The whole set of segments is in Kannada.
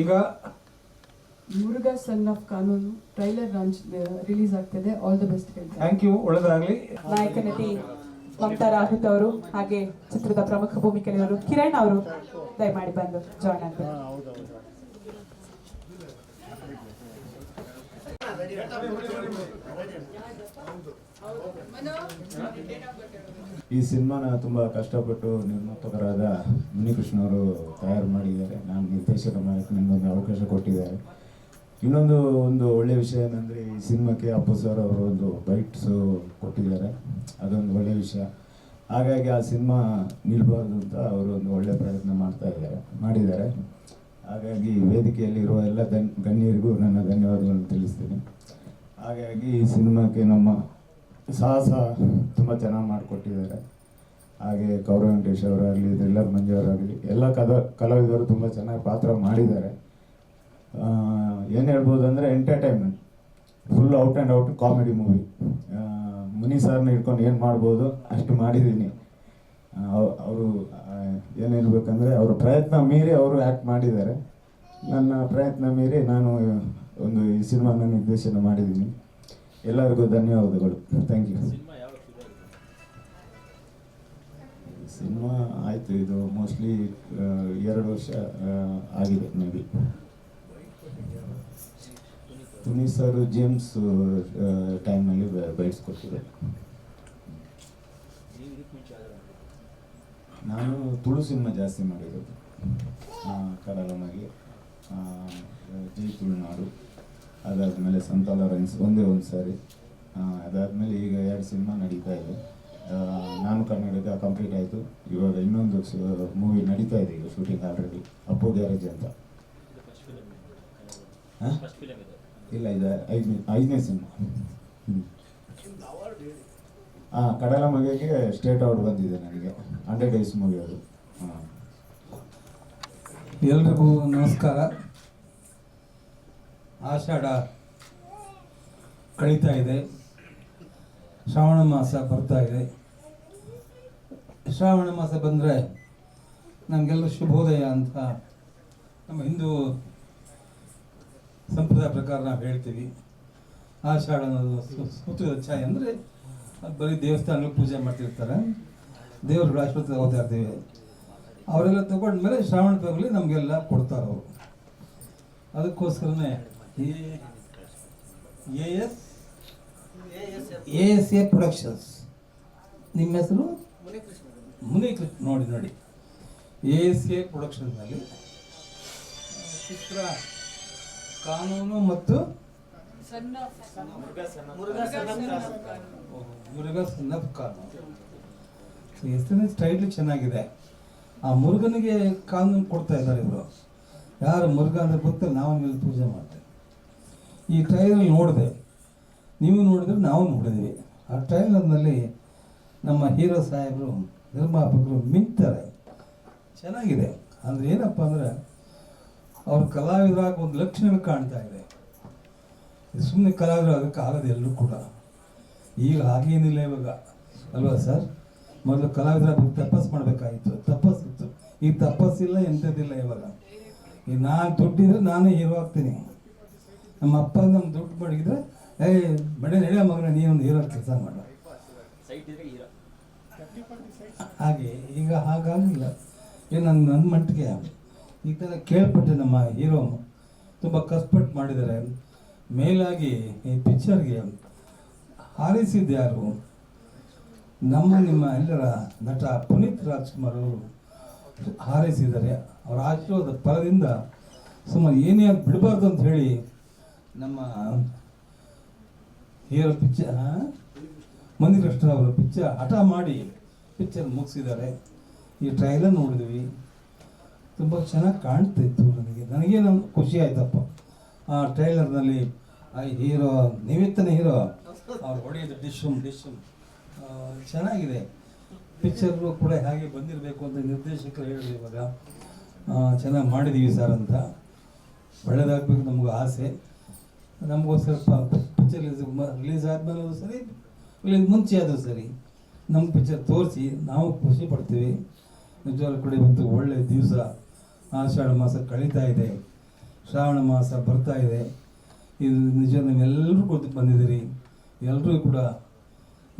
ಈಗ Muruga son of Kanoonu trailer launch release ಆಗ್ತಿದೆ. All the best thank you ಒಳ್ಳೆದಾಗ್ಲಿ. ನಾಯಕ ನಟಿ ಮಮತಾ ರಾಹುತ್ ಅವರು ಹಾಗೆ ಚಿತ್ರದ ಪ್ರಮುಖ ಭೂಮಿಕೆಯವರು ಕಿರಣ್ ಅವರು. ದಯಮಾಡಿ ಬಂದು ಜಾಯ್ನ್ ಆಗ್ತಾರೆ ಈ ಸಿನಿಮಾನ ತುಂಬ ಕಷ್ಟಪಟ್ಟು ನಿರ್ಮಾಪಕರಾದ ಮುನಿಕೃಷ್ಣ ಅವರು ತಯಾರು ಮಾಡಿದ್ದಾರೆ. ನಾನು ನಿರ್ದೇಶಕ ಮಾಡಕ್ಕೆ ನನಗೊಂದು ಅವಕಾಶ ಕೊಟ್ಟಿದ್ದಾರೆ. ಇನ್ನೊಂದು ಒಂದು ಒಳ್ಳೆಯ ವಿಷಯ ಏನಂದರೆ ಈ ಸಿನಿಮಾಕ್ಕೆ ಅಪ್ಪು ಸರ್ ಅವರು ಒಂದು ಬೈಟ್ಸು ಕೊಟ್ಟಿದ್ದಾರೆ. ಅದೊಂದು ಒಳ್ಳೆಯ ವಿಷಯ. ಹಾಗಾಗಿ ಆ ಸಿನಿಮಾ ನಿಲ್ಬಾರ್ದು ಅಂತ ಅವರು ಒಂದು ಒಳ್ಳೆಯ ಪ್ರಯತ್ನ ಮಾಡ್ತಾ ಇದ್ದಾರೆ ಮಾಡಿದ್ದಾರೆ. ಹಾಗಾಗಿ ವೇದಿಕೆಯಲ್ಲಿರುವ ಎಲ್ಲ ದನ್ ಗಣ್ಯರಿಗೂ ನನ್ನ ಧನ್ಯವಾದಗಳನ್ನು ತಿಳಿಸ್ತೀನಿ. ಹಾಗಾಗಿ ಈ ಸಿನಿಮಾಕ್ಕೆ ನಮ್ಮ ಸಾಹಸ ತುಂಬ ಚೆನ್ನಾಗಿ ಮಾಡಿಕೊಟ್ಟಿದ್ದಾರೆ. ಹಾಗೆ ಗೌರವ ವೆಂಕಟೇಶ್ ಅವರಾಗಲಿ ದ್ರಿಲ್ಲರ್ ಮಂಜು ಅವರಾಗಲಿ ಎಲ್ಲ ಕದ, ಕಲಾವಿದರು ತುಂಬ ಚೆನ್ನಾಗಿ ಪಾತ್ರ ಮಾಡಿದ್ದಾರೆ. ಏನು ಹೇಳ್ಬೋದು ಅಂದರೆ entertainment full out and out comedy movie Muni ಸರ್ನ ಹಿಡ್ಕೊಂಡು ಏನು ಮಾಡ್ಬೋದು ಅಷ್ಟು ಮಾಡಿದ್ದೀನಿ. ಅವರು ಏನು ಹೇಳ್ಬೇಕಂದ್ರೆ ಅವ್ರ ಪ್ರಯತ್ನ ಮೀರಿ ಅವರು ಆ್ಯಕ್ಟ್ ಮಾಡಿದ್ದಾರೆ. ನನ್ನ ಪ್ರಯತ್ನ ಮೀರಿ ನಾನು ಒಂದು ಈ ಸಿನಿಮಾನ ನಿರ್ದೇಶನ ಮಾಡಿದ್ದೀನಿ. ಎಲ್ಲರಿಗೂ ಧನ್ಯವಾದಗಳು. ಥ್ಯಾಂಕ್ ಯು ಸಿನಿಮಾ ಆಯಿತು? ಇದು ಮೋಸ್ಟ್ಲಿ ಎರಡು ವರ್ಷ ಆಗಿದೆ ಮೇ ಬಿ ತುನಿ ಸರ್ ಜೇಮ್ಸ್ ಟೈಮ್ನಲ್ಲಿ ಬೈಟ್ಸ್ ಕೊಟ್ಟಿದ್ದೆ ನಾನು ತುಳು ಸಿನಿಮಾ ಜಾಸ್ತಿ ಮಾಡಿರೋದು. ಕಡಲಮಗಿ ಜೈ ತುಳುನಾಡು. ಅದಾದಮೇಲೆ ಸಂತಾಲ ರೈನ್ಸ್ ಒಂದೇ ಒಂದು ಸಾರಿ. ಅದಾದಮೇಲೆ ಈಗ ಎರಡು ಸಿನಿಮಾ ನಡೀತಾ ಇದೆ. ನಾನು ಕನ್ನಡದ ಕಂಪ್ಲೀಟ್ ಆಯಿತು. ಇವಾಗ ಇನ್ನೊಂದು ಮೂವಿ ನಡೀತಾ ಇದೆ ಈಗ ಶೂಟಿಂಗ್ ಆಲ್ರೆಡಿ ಅಪ್ಪು ಗ್ಯಾರೇಜ್ ಅಂತ? ಇಲ್ಲ, ಇದು ಐದನೇ ಐದನೇ ಸಿನಿಮಾ. ಹಾಂ ಕಡಲ ಮಗೆಗೆ ಸ್ಟೇಟ್ ಅವಾರ್ಡ್ ಬಂದಿದೆ ನನಗೆ. ಹಂಡ್ರೆಡ್ ಡೇಸ್ ಮೂವಿ ಅದು ಎಲ್ರಿಗೂ ನಮಸ್ಕಾರ. ಆಷಾಢ ಕಳೀತಾ ಇದೆ. ಶ್ರಾವಣ ಮಾಸ ಬರ್ತಾ ಇದೆ. ಶ್ರಾವಣ ಮಾಸ ಬಂದರೆ ನಮಗೆಲ್ಲ ಶುಭೋದಯ ಅಂತ ನಮ್ಮ ಹಿಂದೂ ಸಂಪ್ರದಾಯ ಪ್ರಕಾರ ನಾವು ಹೇಳ್ತೀವಿ. ಆಷಾಢ ಅನ್ನೋದು ಛಾಯೆ ಅಂದರೆ ಬರೀ ದೇವಸ್ಥಾನಗಳು ಪೂಜೆ ಮಾಡ್ತಿರ್ತಾರೆ. ದೇವ್ರ ಆಸ್ಪತ್ರೆ ಓದ್ತಾ ಇರ್ತೀವಿ. ಅವರೆಲ್ಲ ತಗೊಂಡ್ಮೇಲೆ ಶ್ರಾವಣ ತಿಂಗಳಲ್ಲಿ ನಮಗೆಲ್ಲ ಕೊಡ್ತಾರೆ ಅವರು. ಅದಕ್ಕೋಸ್ಕರನೇ A S A S A productions ನಿಮ್ಮ ಹೆಸರು? ಮುನಿಕೃಷ್ಣ. ನೋಡಿ ನೋಡಿ. ಎ ಎಸ್ ಎ ಪ್ರೊಡಕ್ಷನ್ಸ್ನಲ್ಲಿ ಚಿತ್ರ, ಕಾನೂನು ಮತ್ತು ಹೆಸರಿನ ಸ್ಟೈಲ್ ಚೆನ್ನಾಗಿದೆ. ಆ ಮುರುಗನಿಗೆ ಕಾನೂನು ಕೊಡ್ತಾ ಇದ್ದಾರೆ ಇವರು. ಯಾರು ಮುರುಘ ಅಂದ್ರೆ ಗೊತ್ತಿಲ್ಲ, ನಾವು ಮೇಲೆ ಪೂಜೆ ಮಾಡ್ತೇವೆ. ಈ ಟ್ರೈಲರ್ ನೋಡಿದೆ. ನೀವು ನೋಡಿದ್ರೆ ನಾವು ನೋಡಿದ್ವಿ ಆ ಟ್ರೈಲರ್ನಲ್ಲಿ ನಮ್ಮ ಹೀರೋ ಸಾಹೇಬರು, ನಿರ್ಮಾಪಕರು ಮಿಂತಾರೆ. ಚೆನ್ನಾಗಿದೆ. ಅಂದ್ರೆ ಏನಪ್ಪ ಅಂದ್ರೆ, ಅವ್ರ ಕಲಾವಿದರಾಗ ಒಂದು ಲಕ್ಷಣಗಳು ಕಾಣ್ತಾ ಇದೆ. ಸುಮ್ಮನೆ ಕಲಾವಿದರು ಅದಕ್ಕೆ ಆಗೋದು ಎಲ್ಲರೂ ಕೂಡ. ಈಗ ಹಾಗೇನಿಲ್ಲ ಇವಾಗ. ಅಲ್ವಾ ಸರ್? ಮೊದಲು ಕಲಾವಿದರ ತಪಸ್ ಮಾಡಬೇಕಾಗಿತ್ತು. ತಪಸ್ಸಿತ್ತು. ಈ ತಪಸ್ಸಿಲ್ಲ, ಎಂಥದ್ದಿಲ್ಲ ಇವಾಗ. ಈಗ ನಾನು ದುಡ್ಡಿದ್ರೆ ನಾನೇ ಹೀರೋ ಆಗ್ತೀನಿ. ನಮ್ಮ ಅಪ್ಪ ನಮ್ಮ ದುಡ್ಡು ಮಡಗಿದ್ರೆ ಏ ಬಡ ನಡೆಯ ಮಗನ, ನೀನೊಂದು ಹೀರೋ ಕೆಲಸ ಮಾಡ. ಹಾಗೆ, ಈಗ ಹಾಗಾಗಿಲ್ಲ. ಏನು ನನ್ನ ನನ್ನ ಮಟ್ಟಿಗೆ ಈ ಥರ ಕೇಳ್ಪಟ್ಟೆ ನಮ್ಮ ಹೀರೋ ತುಂಬ ಕಷ್ಟಪಟ್ಟು ಮಾಡಿದ್ದಾರೆ. ಮೇಲಾಗಿ ಈ ಪಿಕ್ಚರ್ಗೆ ಹಾರಿಸಿದ್ಯಾರು ಯಾರು? ನಮ್ಮ, ನಿಮ್ಮ ಎಲ್ಲರ ನಟ ಪುನೀತ್ ರಾಜ್ಕುಮಾರ್ ಅವರು ಹಾರೈಸಿದ್ದಾರೆ. ಅವರ ಆಶೀರ್ವಾದ ಫಲದಿಂದ ಸುಮಾರು ಏನೇ ಬಿಡಬಾರ್ದು ಅಂತ ಹೇಳಿ ನಮ್ಮ ಹೀರೋ ಪಿಕ್ಚರ್ ಮಂದಿಕೃಷ್ಣ ಅವರು ಪಿಕ್ಚರ್ ಹಠ ಮಾಡಿ ಪಿಕ್ಚರ್ ಮುಗಿಸಿದ್ದಾರೆ. ಈ ಟ್ರೈಲರ್ ನೋಡಿದ್ವಿ. ತುಂಬ ಚೆನ್ನಾಗಿ ಕಾಣ್ತಿತ್ತು ನನಗೆ. ನನಗೇನು ಖುಷಿ ಆಯ್ತಪ್ಪ. ಆ ಟ್ರೈಲರ್ನಲ್ಲಿ ಹೀರೋ ನಿಮಿತ್ತನ ಹೀರೋ ಅವ್ರು ಹೊಡೆಯೋದು ಡಿಶಮ್ ಡಿಶಮ್ ಚೆನ್ನಾಗಿದೆ. ಪಿಕ್ಚರು ಕೂಡ ಹಾಗೆ ಬಂದಿರಬೇಕು ಅಂತ ನಿರ್ದೇಶಕರು ಹೇಳಿದ್ರು ಇವಾಗ. ಚೆನ್ನಾಗಿ ಮಾಡಿದ್ದೀವಿ ಸರ್ ಅಂತ. ಒಳ್ಳೇದಾಗಬೇಕು ನಮಗೂ ಆಸೆ. ನಮಗೂ ಸ್ವಲ್ಪ ಪಿಕ್ಚರ್ ರಿಲೀಸ್ ಆದಮೇಲೆ ಸರಿ ರಿಲೀಸ್ ಮುಂಚೆ ಆದರೂ ಸರಿ ನಮ್ಮ ಪಿಕ್ಚರ್ ತೋರಿಸಿ, ನಾವು ಖುಷಿ ಪಡ್ತೀವಿ. ನಿಜವಾಗ್ಲೂ ಕೂಡ ಇವತ್ತು ಒಳ್ಳೆಯ ದಿವಸ. ಆಷಾಢ ಮಾಸ ಕಳೀತಾ ಇದೆ. ಶ್ರಾವಣ ಮಾಸ ಬರ್ತಾ ಇದೆ. ಇದು ನಿಜ, ನೀವೆಲ್ಲರೂ ಕೂತು ಬಂದಿದ್ದೀರಿ. ಎಲ್ಲರೂ ಕೂಡ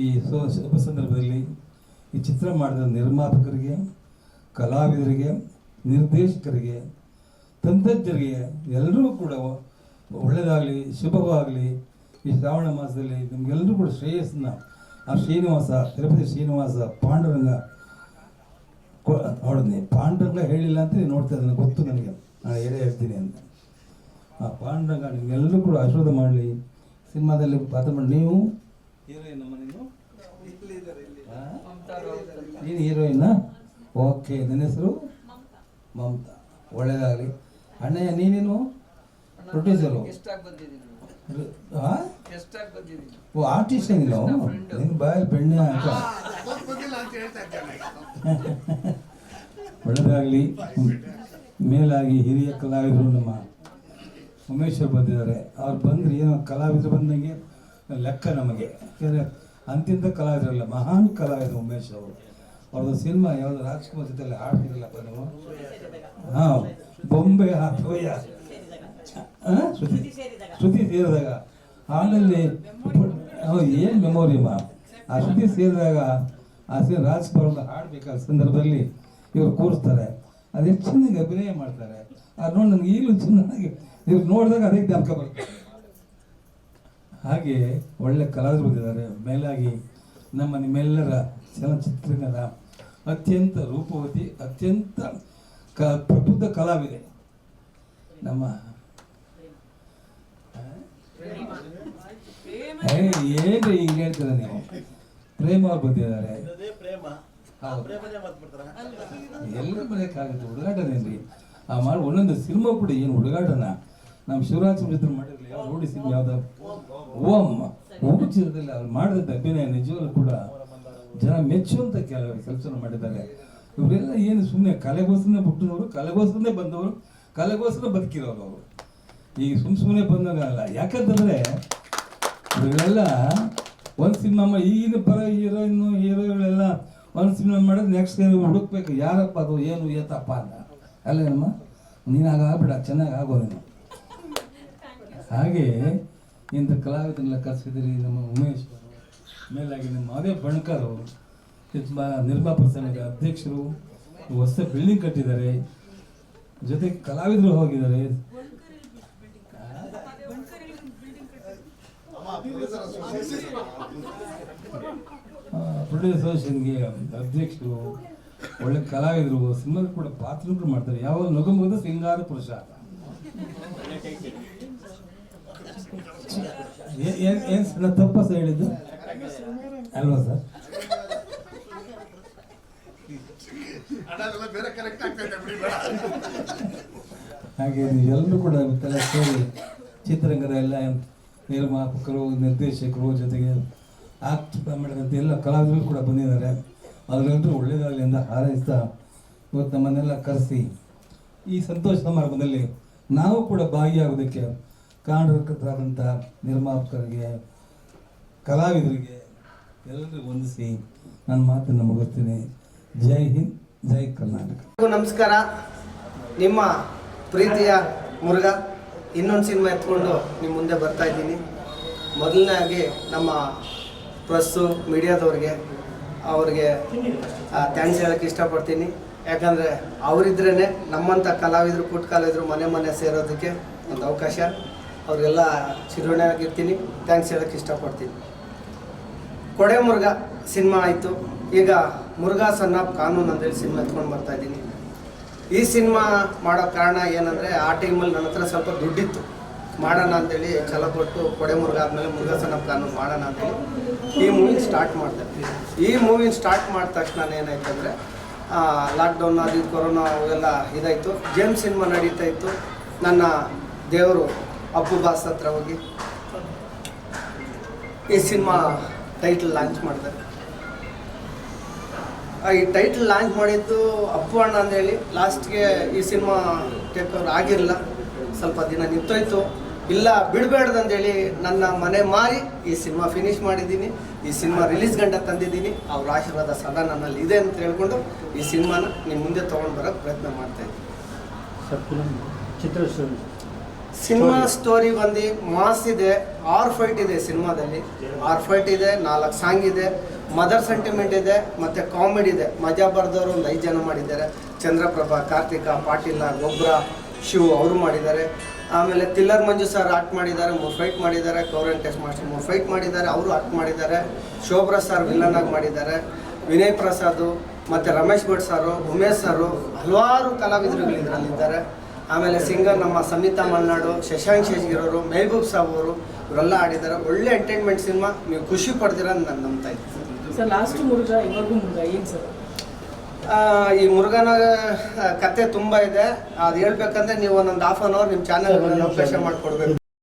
ಈ ಶುಭ ಸಂದರ್ಭದಲ್ಲಿ ಈ ಚಿತ್ರ ಮಾಡಿದ ನಿರ್ಮಾಪಕರಿಗೆ, ಕಲಾವಿದರಿಗೆ, ನಿರ್ದೇಶಕರಿಗೆ, ತಂತ್ರಜ್ಞರಿಗೆ ಎಲ್ಲರೂ ಕೂಡ ಒಳ್ಳೆಯದಾಗಲಿ ಶುಭವಾಗಲಿ ಈ ಶ್ರಾವಣ ಮಾಸದಲ್ಲಿ ನಿಮಗೆಲ್ಲರೂ ಕೂಡ ಶ್ರೇಯಸ್ಸನ್ನ, ಆ ಶ್ರೀನಿವಾಸ, ತಿರುಪತಿ ಶ್ರೀನಿವಾಸ ಪಾಂಡುರಂಗ ನೋಡಿದ್ನಿ ಪಾಂಡುರಂಗ ಹೇಳಿಲ್ಲ ಅಂತ ನೋಡ್ತಾ ಇದ್ದಾನೆ, ಗೊತ್ತು ನನಗೆ. ನಾನು ಹೇಳೇ ಹೇಳ್ತೀನಿ ಅಂತ. ಆ ಪಾಂಡುರಂಗ ಎಲ್ಲರೂ ಕೂಡ ಆಶೀರ್ವಾದ ಮಾಡಲಿ. ಸಿನಿಮಾದಲ್ಲಿ ಪಾತ್ರ ಮಾಡಿ. ನೀವು? ಹೀರೋಯಿನ್ ಅಮ್ಮ ನೀನು? ಹೀರೋಯಿನ್ನ ಓಕೆ ನನ್ನ ಹೆಸರು? ಮಮತಾ. ಒಳ್ಳೇದಾಗಲಿ. ಅಣ್ಣಯ್ಯ ನೀನೇನು? ಪ್ರೊಡ್ಯೂಸರು ಓ? ಆರ್ಟಿಸ್ಟ್ ನೀನು ನಿನ್ನ ಬಾಯಲ್ಲಿ ಬೆಣ್ಣೆ ಹಾಕ. ಒಳ್ಳೆಯದಾಗಲಿ ಮೇಲಾಗಿ ಹಿರಿಯ ಕಲಾವಿದರು ನಮ್ಮ ಉಮೇಶ್ ಅವ್ರು ಬಂದಿದ್ದಾರೆ. ಅವ್ರು ಬಂದ್ರೆ ಏನೋ ಕಲಾವಿದರು ಬಂದಂಗೆ ಲೆಕ್ಕ ನಮಗೆ. ಯಾಕೆಂದರೆ ಅಂತಿಂತ ಕಲಾವಿದರಲ್ಲ ಮಹಾನ್ ಕಲಾವಿದರು ಉಮೇಶ್ ಅವರು. ಅವ್ರದ್ದು ಸಿನಿಮಾ ಯಾವುದು ರಾಜ್ಕುಮಾರ್ ಜೊತೆಲಿ ಹಾಡ್ತಿರಲ್ಲಪ್ಪ ನೀವು ಹಾಂ ಬೊಂಬೆ ಹಾಕೋಯ್ಯ ಶ್ರುತಿ ಶ್ರುತಿ ಸೇರಿದಾಗ. ಹಾಡಲ್ಲಿ ಏನು ಮೆಮೊರಿ ಮಾ? ಆ ಶ್ರುತಿ ಸೇರಿದಾಗ ಆ ಸೀನ್ ರಾಜ್ಕುಮಾರ್ ಒಂದು ಹಾಡ್ಬೇಕಾದ ಸಂದರ್ಭದಲ್ಲಿ ಇವ್ರು ಕೂರಿಸ್ತಾರೆ. ಅದು ಎಷ್ಟು ಚೆನ್ನಾಗಿ ಅಭಿನಯ ಮಾಡ್ತಾರೆ. ಅದು ನೋಡಿ ನನಗೆ ಈಗಲೂ ಚೆನ್ನಾಗಿ ಇವ್ರು ನೋಡಿದಾಗ ಅದೇ ಜ್ಞಾಪಕ ಬರ್ತದೆ ಹಾಗೆ ಒಳ್ಳೆ ಕಲಾವಿದರು ಬಂದಿದ್ದಾರೆ ಮೇಲಾಗಿ ನಮ್ಮ ನಿಮ್ಮೆಲ್ಲರ ಚಲನಚಿತ್ರಗಳ ಅತ್ಯಂತ ರೂಪವತಿ, ಅತ್ಯಂತ ಕ ಪ್ರಬುದ್ಧ ಕಲಾವಿದೆ ನಮ್ಮ ಏನು ಹಿಂಗೆ ಹೇಳ್ತೀರ ನೀವು? ಪ್ರೇಮ ಬಂದಿದ್ದಾರೆ. ಎಲ್ಲರ ಮನೆಯಕ್ಕಾಗುತ್ತೆ ಹುಡುಗಾಟನೇನ್ರಿ? ಆ ಮಾಡಿ ಒಂದೊಂದು ಸಿನಿಮಾ ಕೂಡ ಏನು ಹುಡುಗಾಟನ? ನಮ್ಮ ಶಿವರಾಜ್ ಮಿತ್ರ ಮಾಡಿರಲಿ ಯಾವ ನೋಡಿ ಸಿನಿಮಾ ಯಾವ್ದು? ಓಂ. ಅವ್ರು ಮಾಡಿದಂಥ ಅಭಿನಯ ನಿಜವಾಗ್ಲೂ ಕೂಡ ಜನ ಮೆಚ್ಚುವಂತ ಕೆಲವರು ಕೆಲಸ ಮಾಡಿದ್ದಾರೆ. ಇವರೆಲ್ಲ ಏನು ಸುಮ್ಮನೆ ಕಲೆಗೋಸ್ಕರನೇ ಹುಟ್ಟಿದವರು ಕಲೆಗೋಸ್ಕರನೇ ಬಂದವರು ಕಲೆಗೋಸ್ಕರ ಬದುಕಿರೋರು ಅವರು. ಈಗ ಸುಮ್ ಸುಮ್ಮನೆ ಬಂದಾಗಲ್ಲ ಯಾಕಂತಂದ್ರೆ ಇವರೆಲ್ಲ ಒಂದು ಸಿನಿಮಾ ಈಗಿನ ಪರ ಹೀರೋಯಿನ್ ಹೀರೋಗಳೆಲ್ಲ ಒಂದು ಸಿನಿಮಾ ಮಾಡಿದ್ರೆ ನೆಕ್ಸ್ಟ್ ಹುಡುಕ್ಬೇಕು ಯಾರಪ್ಪ ಅದು ಏನು ಏತಪ್ಪ ಅಂತ ಅಲ್ಲೇನಮ್ಮ ನೀನು ಆಗ ಆಗ್ಬಿಡ ಚೆನ್ನಾಗಿ ಆಗೋ ನೀನು ಹಾಗೆ ಇಂಥ ಕಲಾವಿದನ್ನೆಲ್ಲ ಕರ್ಸಿದ್ರಿ ನಮ್ಮ ಉಮೇಶ್ ಅವರು ಮೇಲಾಗಿ ನಮ್ಮ ಅದೇ ಬಣ್ಕರು ಅವರು ತುಂಬ ನಿರ್ಮಾಪಕ ಸಂಘದ ಅಧ್ಯಕ್ಷರು ಹೊಸ ಬಿಲ್ಡಿಂಗ್ ಕಟ್ಟಿದ್ದಾರೆ ಜೊತೆಗೆ ಕಲಾವಿದರು ಹೋಗಿದ್ದಾರೆ ಪ್ರೊಡ್ಯೂಸರ್ ಅಸೋಸಿಯೇಷನ್ಗೆ ಅಧ್ಯಕ್ಷರು, ಒಳ್ಳೆ ಕಲಾವಿದರು ಸಿನಿಮಾ ಕೂಡ ಪಾತ್ರಗಳು ಮಾಡ್ತಾರೆ. ಯಾವಾಗ ನಗು ಮುಗಿದ ಸಿಂಗಾರ ಪುರುಷ ಏನ್ ಸರ್ ತಪ್ಪ ಸರ್ ಹೇಳಿದ್ದು? ಅಲ್ವಾ ಸರ್? ಹಾಗೆ ಎಲ್ಲರೂ ಕೂಡ ಸೇರಿ ಚಿತ್ರರಂಗದ ಎಲ್ಲ ನಿರ್ಮಾಪಕರು, ನಿರ್ದೇಶಕರು ಜೊತೆಗೆ ಆಕ್ಟ್ ಮಾಡಿದಂಥ ಎಲ್ಲ ಕಲಾವಿದರು ಕೂಡ ಬಂದಿದ್ದಾರೆ. ಅದರಲ್ಲೂ ಒಳ್ಳೆಯದಾಗಲಿ ಅಂತ ಹಾರೈಸ್ತಾ ಇವತ್ತು ನಮ್ಮನ್ನೆಲ್ಲ ಕರೆಸಿ ಈ ಸಂತೋಷ ಸಮಾರಂಭದಲ್ಲಿ ನಾವು ಕೂಡ ಭಾಗಿಯಾಗೋದಕ್ಕೆ ಕಾರಣಕರ್ತರಾದಂಥ ನಿರ್ಮಾಪಕರಿಗೆ, ಕಲಾವಿದರಿಗೆ ಎಲ್ಲರಿಗೂ ವಂದಿಸಿ ನನ್ನ ಮಾತನ್ನು ಮುಗಿಸ್ತೀನಿ. ಜೈ ಹಿಂದ್, ಜೈ ಕರ್ನಾಟಕ. ನಮಸ್ಕಾರ. ನಿಮ್ಮ ಪ್ರೀತಿಯ ಮುರ್ಗ ಇನ್ನೊಂದು ಸಿನಿಮಾ ಎತ್ಕೊಂಡು ನಿಮ್ಮ ಮುಂದೆ ಬರ್ತಾ ಇದ್ದೀನಿ. ಮೊದಲನೇದಾಗಿ ನಮ್ಮ ಪ್ರೆಸ್ಸು ಮೀಡಿಯಾದವ್ರಿಗೆ, ಅವ್ರಿಗೆ ಥ್ಯಾಂಕ್ಸ್ ಹೇಳೋಕ್ಕೆ ಇಷ್ಟಪಡ್ತೀನಿ. ಯಾಕಂದರೆ ಅವರಿದ್ರೇ ನಮ್ಮಂಥ ಕಲಾವಿದರು ಪುಟ್ಟ ಕಲಾವಿದರು ಮನೆ ಮನೆ ಸೇರೋದಕ್ಕೆ ಒಂದು ಅವಕಾಶ. ಅವ್ರಿಗೆಲ್ಲ ಚಿರೋಣಿಯಾಗಿರ್ತೀನಿ ಥ್ಯಾಂಕ್ಸ್ ಹೇಳೋಕ್ಕೆ ಇಷ್ಟಪಡ್ತೀನಿ. ಕೊಡೆ ಮುರುಘಾ ಸಿನಿಮಾ ಆಯಿತು. ಈಗ ಮುರುಘಾ ಸನ್ನಾಪ್ ಕಾನೂನು ಅಂತೇಳಿ ಸಿನಿಮಾ ಎತ್ಕೊಂಡು ಬರ್ತಾ ಇದ್ದೀನಿ. ಈ ಸಿನಿಮಾ ಮಾಡೋ ಕಾರಣ ಏನಂದರೆ, ಆ ಟೈಮಲ್ಲಿ ನನ್ನ ಹತ್ರ ಸ್ವಲ್ಪ ದುಡ್ಡಿತ್ತು. ಮಾಡೋಣ ಅಂತೇಳಿ ಛಲ ಕೊಟ್ಟು ಕೊಡೆ ಮುರುಘಾ ಆದಮೇಲೆ ಮುರುಘಾ ಕಾನೂನು ಮಾಡೋಣ ಅಂತೇಳಿ ಈ ಮೂವಿನ ಸ್ಟಾರ್ಟ್ ಮಾಡಿದೆ. ಈ ಮೂವಿನ ಸ್ಟಾರ್ಟ್ ಮಾಡಿದ ತಕ್ಷಣ ಏನಾಯ್ತು ಅಂದರೆ ಲಾಕ್ಡೌನ್ ಅದು ಕೊರೋನಾ ಅವೆಲ್ಲ ಇದಾಯಿತು. ಜೇಮ್ ಸಿನಿಮಾ ನಡೀತಾ ಇತ್ತು. ನನ್ನ ದೇವರು ಅಪ್ಪು ಬಾಸ್ ಹತ್ರ ಹೋಗಿ ಈ ಸಿನಿಮಾ ಟೈಟಲ್ ಲಾಂಚ್ ಮಾಡಿದೆ. ಆ, ಈ ಟೈಟಲ್ ಲಾಂಚ್ ಮಾಡಿದ್ದು ಅಪ್ಪು ಅಣ್ಣ ಅಂದೇಳಿ ಲಾಸ್ಟ್ಗೆ ಈ ಸಿನಿಮಾ ಟೇಕ್ ಆಗಿರಲಿಲ್ಲ. ಸ್ವಲ್ಪ ದಿನ ನಿಂತೋಯ್ತು. ಇಲ್ಲ ಬಿಡಬೇಡ್ದಂತೇಳಿ ನನ್ನ ಮನೆ ಮಾರಿ ಈ ಸಿನಿಮಾ ಫಿನಿಶ್ ಮಾಡಿದ್ದೀನಿ ಈ ಸಿನಿಮಾ ರಿಲೀಸ್ ಗಂಟ ತಂದಿದ್ದೀನಿ ಅವ್ರ ಆಶೀರ್ವಾದ ಸದಾ ನನ್ನಲ್ಲಿ ಇದೆ ಅಂತ ಹೇಳ್ಕೊಂಡು ಈ ಸಿನಿಮಾನ ನಿಮ್ಮ ಮುಂದೆ ತೊಗೊಂಡು ಬರೋಕ್ಕೆ ಪ್ರಯತ್ನ ಮಾಡ್ತಾ ಇದ್ದೀನಿ. ಸಿನಿಮಾ ಸ್ಟೋರಿ ಬಂದು ಮಾಸ್ ಇದೆ ಆರ್ ಫೈಟ್ ಇದೆ ಸಿನಿಮಾದಲ್ಲಿ. ಆರ್ ಫೈಟ್ ಇದೆ ನಾಲ್ಕು ಸಾಂಗ್ ಇದೆ ಮದರ್ ಸೆಂಟಿಮೆಂಟ್ ಇದೆ ಮತ್ತು ಕಾಮಿಡಿ ಇದೆ. ಮಜಾ ಬರ್ದವರು ಒಂದು ಐದು ಜನ ಮಾಡಿದ್ದಾರೆ. ಚಂದ್ರಪ್ರಭಾ ಕಾರ್ತಿಕ ಪಾಟೀಲ ಗೊಬ್ಬರ ಶಿವ್ ಅವರು ಮಾಡಿದ್ದಾರೆ. ಆಮೇಲೆ ತಿಲ್ಲರ್ ಮಂಜು ಸರ್ ಆಕ್ಟ್ ಮಾಡಿದ್ದಾರೆ ಮೂರು ಫೈಟ್ ಮಾಡಿದ್ದಾರೆ ಕೌರನ್ ಟೆಸ್ಟ್ ಮಾಸ್ಟರ್ ಮೂರು ಫೈಟ್ ಮಾಡಿದ್ದಾರೆ, ಅವರು ಆಕ್ಟ್ ಮಾಡಿದ್ದಾರೆ, ಶೋಭ್ರಾ ಸರ್ ವಿಲನ್ ಆಗಿ ಮಾಡಿದ್ದಾರೆ, ವಿನಯ್ ಪ್ರಸಾದ್ ಮತ್ತು ರಮೇಶ್ ಭಟ್ ಸರು ಉಮೇಶ್ ಸರು ಹಲವಾರು ಕಲಾವಿದರುಗಳು ಇದರಲ್ಲಿದ್ದಾರೆ ಆಮೇಲೆ ಸಿಂಗರ್ ನಮ್ಮ ಸಮಿತಾ ಮಲ್ನಾಡು, ಶಶಾಂಕ್ ಶೇಜ್ಗಿರೋರು ಮೆಹಬೂಬ್ ಸಾಬ್ ಅವರು, ಇವರೆಲ್ಲ ಆಡಿದ್ದಾರೆ ಒಳ್ಳೆ ಎಂಟರ್ಟೈನ್ಮೆಂಟ್ ಸಿನಿಮಾ, ನೀವು ಖುಷಿ ಪಡ್ತೀರ ನಾನು ನಂಬ್ತಾ ಇದ್ದೀನಿ. ಸರ್ ಲಾಸ್ಟ್ ಮುರುಘ, ಇವಾಗೂ ಮುರುಘ, ಏನು ಸರ್? ಈ ಮುರುಗನ ಕತೆ ತುಂಬಾ ಇದೆ. ಅದು ಹೇಳ್ಬೇಕಂದ್ರೆ ನೀವು ಒಂದೊಂದು ಹಾಫ್ ಆನ್ ಅವರ್ ನಿಮ್ಮ ಚಾನಲ್ ಅವಕಾಶ ಮಾಡಿಕೊಡ್ಬೇಕು.